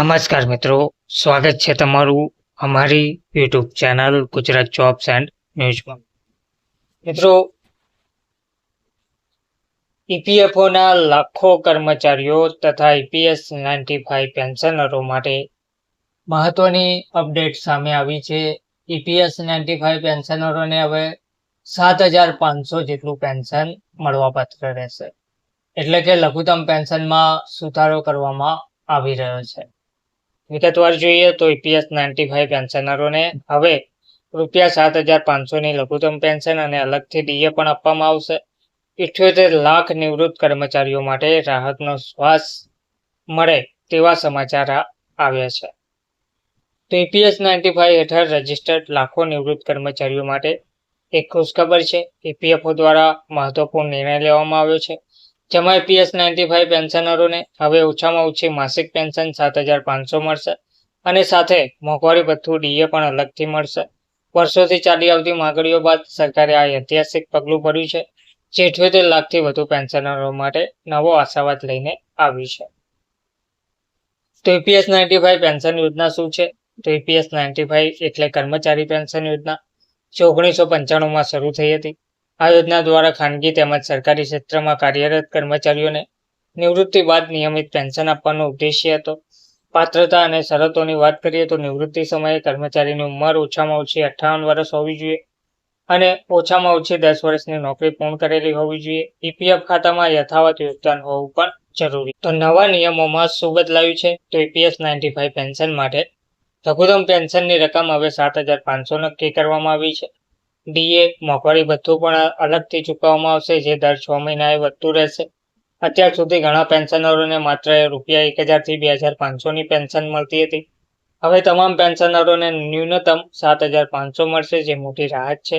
નમસ્કાર મિત્રો, સ્વાગત છે તમારું અમારી YouTube channel Gujarat jobs and ન્યૂઝમાં મિત્રો ઈપીએફઓના લાખો કર્મચારીઓ તથા ઈપીએસ નાઇન્ટી ફાઈવ પેન્શનરો માટે મહત્વની અપડેટ સામે આવી છે. ઈપીએસ નાઇન્ટી ફાઈવ પેન્શનરોને હવે સાત હજાર પાંચસો જેટલું પેન્શન મળવાપાત્ર રહેશે. એટલે કે લઘુત્તમ પેન્શનમાં સુધારો કરવામાં આવી રહ્યો છે. વિગતવાર જોઈએ તો ઈપીએસ નાઇન્ટી ફાઇવ પેન્શનરોને હવે રૂપિયા સાત હજાર પાંચસોની લઘુત્તમ પેન્શન અને અલગથી ડીએ પણ આપવામાં આવશે. ઇઠ્યોતેર લાખ નિવૃત્ત કર્મચારીઓ માટે રાહતનો શ્વાસ મળે તેવા સમાચાર આવ્યા છે. તો ઈપીએસ નાઇન્ટી ફાઇવ હેઠળ રજિસ્ટર્ડ લાખો નિવૃત્ત કર્મચારીઓ માટે એક ખુશખબર છે. ઈપીએફઓ દ્વારા મહત્વપૂર્ણ નિર્ણય લેવામાં આવ્યો છે. જેમાં એપીએસ નાઇન્ટી ફાઇવ પેન્શનરોને હવે ઓછામાં ઓછી માસિક પેન્શન સાત હજાર પાંચસો મળશે અને સાથે મોંઘવારી ભથ્થું ડીએ પણ અલગથી મળશે. વર્ષોથી ચાલી આવતી માંગણીઓ બાદ સરકારે આ ઐતિહાસિક પગલું ભર્યું છે, જે અઠ્યોતેર લાખથી વધુ પેન્શનરો માટે નવો આશાવાદ લઈને આવ્યું છે. તો ઈપીએસ નાઇન્ટી ફાઇવ પેન્શન યોજના શું છે? તો ઈપીએસ નાઇન્ટી ફાઇવ એટલે કર્મચારી પેન્શન યોજના, જે ઓગણીસો પંચાણુંમાં શરૂ થઈ હતી. આ યોજના દ્વારા ખાનગી તેમજ સરકારી ક્ષેત્રમાં કાર્યરત કર્મચારીઓને નિવૃત્તિ બાદ નિયમિત પેન્શન આપવાનો ઉદ્દેશ્ય હતો. પાત્રતા અને શરતોની વાત કરીએ તો નિવૃત્તિ સમયે કર્મચારીની ઉંમર ઓછામાં ઓછી અઠ્ઠાવન વર્ષ હોવી જોઈએ અને ઓછામાં ઓછી દસ વર્ષની નોકરી પૂર્ણ કરેલી હોવી જોઈએ. ઈપીએફ ખાતામાં યથાવત યોગદાન હોવું પણ જરૂરી. તો નવા નિયમોમાં શું બદલાયું છે? તો ઈપીએસ નાઇન્ટી ફાઇવ પેન્શન માટે લઘુત્તમ પેન્શનની રકમ હવે સાત હજાર પાંચસો નક્કી કરવામાં આવી છે. ડીએ મોંઘવારી ભથ્થું પણ અલગથી ચૂકવવામાં આવશે, જે દર છ મહિનાએ વધતું રહેશે. અત્યાર સુધી ઘણા પેન્શનરોને માત્ર રૂપિયા એક હજારથી બે હજાર પાંચસોની પેન્શન મળતી હતી. હવે તમામ પેન્શનરોને ન્યૂનતમ સાત હજાર પાંચસો મળશે, જે મોટી રાહત છે.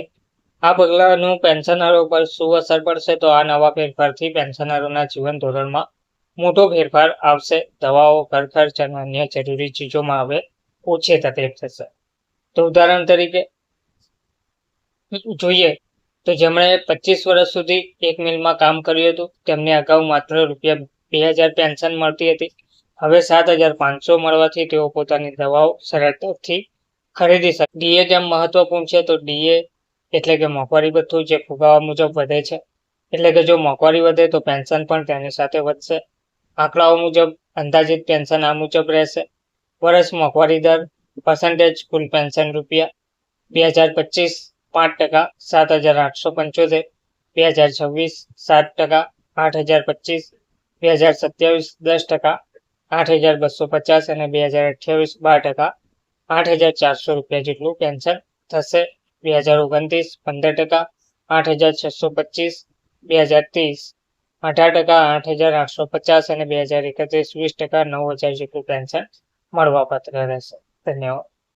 આ પગલાંનું પેન્શનરો પર શું અસર પડશે તો આ નવા ફેરફારથી પેન્શનરોના જીવન ધોરણમાં મોટો ફેરફાર આવશે. દવાઓ, ઘર ખર્ચ અને અન્ય જરૂરી ચીજોમાં હવે ઓછી તકલીફ થશે. તો ઉદાહરણ તરીકે જોઈએ. તો જેમણે પચીસ વર્ષ સુધી એક મિલમાં કામ કર્યું હતું, તેમને અગાઉ માત્ર રૂપિયા બે હજાર પેન્શન મળતી હતી. હવે સાત હજાર પાંચસો મળવાથી તેઓ પોતાની દવાઓ સરળતાથી ખરીદી શકે. ડીએ જેમ મહત્વપૂર્ણ છે, તો ડીએ એટલે કે મોંઘવારી ભથ્થું જે ફુગાવા મુજબ વધે છે. એટલે કે જો મોંઘવારી વધે, તો પેન્શન પણ તેની સાથે વધશે. આંકડાઓ મુજબ અંદાજિત પેન્શન આ મુજબ રહેશે. વર્ષ મોંઘવારી દર પર્સન્ટેજ કુલ પેન્શન રૂપિયા બે હજાર પચીસ પાંચ ટકા, સાત હજાર આઠસો પંચોતેર, બે હજાર છવ્વીસ, સાત ટકા, આઠ હજાર પચીસ, બે હજાર સત્યાવીસ, દસ ટકા, આઠ હજાર બસો પચાસ અને બે હજાર અઠ્યાવીસ, બાર ટકા, આઠ હજાર ચારસો રૂપિયા જેટલું પેન્શન થશે. બે હજાર ઓગણત્રીસ, પંદર ટકા, આઠ હજાર છસો પચીસ, બે હજાર ત્રીસ, અઢાર ટકા, આઠ હજાર આઠસો પચાસ અને બે હજાર એકત્રીસ, વીસ ટકા, નવ હજાર જેટલું પેન્શન મળવાપાત્ર રહેશે. ધન્યવાદ.